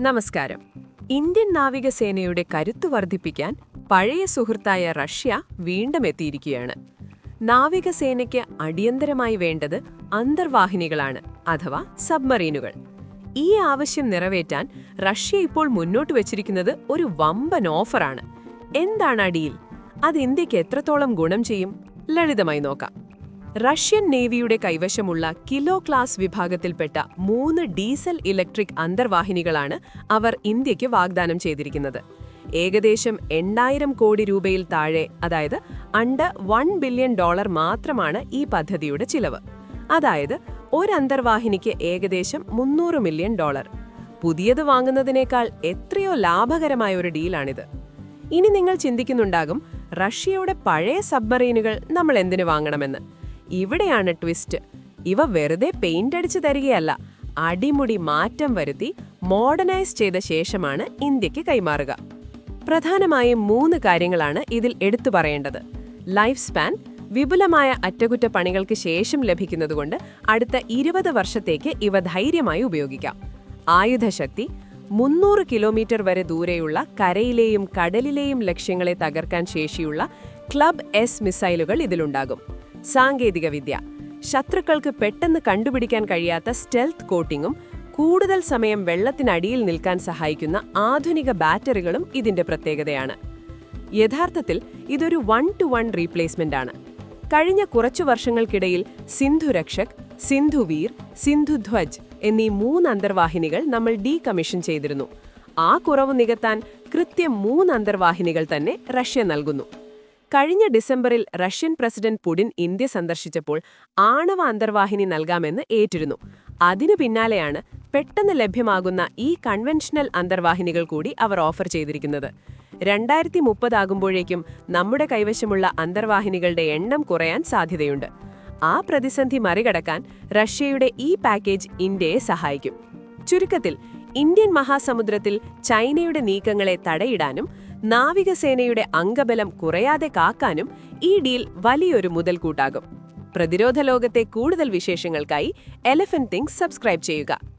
നമസ്കാരം. ഇന്ത്യൻ നാവികസേനയുടെ കരുത്ത് വർദ്ധിപ്പിക്കാൻ പഴയ സുഹൃത്തായ റഷ്യ വീണ്ടും എത്തിയിരിക്കുകയാണ്. നാവികസേനയ്ക്ക് അടിയന്തരമായി വേണ്ടത് അന്തർവാഹിനികളാണ് അഥവാ സബ്മറീനുകൾ. ഈ ആവശ്യം നിറവേറ്റാൻ റഷ്യ ഇപ്പോൾ മുന്നോട്ട് വച്ചിരിക്കുന്നത് ഒരു വമ്പൻ ഓഫറാണ്. എന്താണ് അടിയിൽ അത് ഇന്ത്യയ്ക്ക് എത്രത്തോളം ഗുണം ചെയ്യും? ലളിതമായി നോക്കാം. റഷ്യൻ നേവിയുടെ കൈവശമുള്ള കിലോ ക്ലാസ് വിഭാഗത്തിൽപ്പെട്ട മൂന്ന് ഡീസൽ ഇലക്ട്രിക് അന്തർവാഹിനികളാണ് അവർ ഇന്ത്യയ്ക്ക് വാഗ്ദാനം ചെയ്തിരിക്കുന്നത്. ഏകദേശം എണ്ണായിരം കോടി രൂപയിൽ താഴെ അതായത് അണ്ടർ വൺ ബില്യൺ ഡോളർ മാത്രമാണ് ഈ പദ്ധതിയുടെ ചിലവ്. അതായത് ഒരു അന്തർവാഹിനിക്ക് ഏകദേശം മുന്നൂറ് മില്യൺ ഡോളർ പുതിയത് വാങ്ങുന്നതിനേക്കാൾ എത്രയോ ലാഭകരമായ ഒരു ഡീലാണിത്. ഇനി നിങ്ങൾ ചിന്തിക്കുന്നുണ്ടാകും റഷ്യയുടെ പഴയ സബ്മറീനുകൾ നമ്മൾ എന്തിനു വാങ്ങണമെന്ന്? ഇവിടെയാണ് ട്വിസ്റ്റ്. ഇവ വെറുതെ പെയിന്റ് അടിച്ചു തരികയല്ല. അടിമുടി മാറ്റം വരുത്തി മോഡേണൈസ് ചെയ്ത ശേഷമാണ് ഇന്ത്യയ്ക്ക് കൈമാറുക. പ്രധാനമായും മൂന്ന് കാര്യങ്ങളാണ് ഇതിൽ എടുത്തു പറയേണ്ടത്. ലൈഫ് സ്പാൻ വിപുലമായ അറ്റകുറ്റപ്പണികൾക്ക് ശേഷം ലഭിക്കുന്നതുകൊണ്ട് അടുത്ത ഇരുപത് വർഷത്തേക്ക് ഇവ ധൈര്യമായി ഉപയോഗിക്കാം. ആയുധശക്തി മുന്നൂറ് കിലോമീറ്റർ വരെ ദൂരെയുള്ള കരയിലെയും കടലിലെയും ലക്ഷ്യങ്ങളെ തകർക്കാൻ ശേഷിയുള്ള ക്ലബ് എസ് മിസൈലുകൾ ഇതിലുണ്ടാകും. സാങ്കേതികവിദ്യ. ശത്രുക്കൾക്ക് പെട്ടെന്ന് കണ്ടുപിടിക്കാൻ കഴിയാത്ത സ്റ്റെൽത്ത് കോട്ടിങ്ങും കൂടുതൽ സമയം വെള്ളത്തിനടിയിൽ നിൽക്കാൻ സഹായിക്കുന്ന ആധുനിക ബാറ്ററികളും ഇതിന്റെ പ്രത്യേകതയാണ്. യഥാർത്ഥത്തിൽ ഇതൊരു വൺ ടു വൺ റീപ്ലേസ്മെന്റ് ആണ്. കഴിഞ്ഞ കുറച്ചു വർഷങ്ങൾക്കിടയിൽ സിന്ധു രക്ഷക് സിന്ധുവീർ സിന്ധുധ്വജ് എന്നീ മൂന്ന് അന്തർവാഹിനികൾ നമ്മൾ ഡീകമ്മീഷൻ ചെയ്തിരുന്നു. ആ കുറവ് നികത്താൻ കൃത്യം മൂന്ന് അന്തർവാഹിനികൾ തന്നെ റഷ്യ നൽകുന്നു. കഴിഞ്ഞ ഡിസംബറിൽ റഷ്യൻ പ്രസിഡന്റ് പുടിൻ ഇന്ത്യ സന്ദർശിച്ചപ്പോൾ ആണവ അന്തർവാഹിനി നൽകാമെന്ന് ഏറ്റിരുന്നു. അതിനു പിന്നാലെയാണ് പെട്ടെന്ന് ലഭ്യമാകുന്ന ഈ കൺവെൻഷണൽ അന്തർവാഹിനികൾ കൂടി അവർ ഓഫർ ചെയ്തിരിക്കുന്നത്. രണ്ടായിരത്തി മുപ്പതാകുമ്പോഴേക്കും നമ്മുടെ കൈവശമുള്ള അന്തർവാഹിനികളുടെ എണ്ണം കുറയാൻ സാധ്യതയുണ്ട്. ആ പ്രതിസന്ധി മറികടക്കാൻ റഷ്യയുടെ ഈ പാക്കേജ് ഇന്ത്യയെ സഹായിക്കും. ചുരുക്കത്തിൽ ഇന്ത്യൻ മഹാസമുദ്രത്തിൽ ചൈനയുടെ നീക്കങ്ങളെ തടയിടാനും നാവികസേനയുടെ അംഗബലം കുറയാതെ കാക്കാനും ഈ ഡീൽ വലിയൊരു മുതൽക്കൂട്ടാകും. പ്രതിരോധ ലോകത്തെ കൂടുതൽ വിശേഷങ്ങൾക്കായി എലഫന്റ് തിങ്സ് സബ്സ്ക്രൈബ് ചെയ്യുക.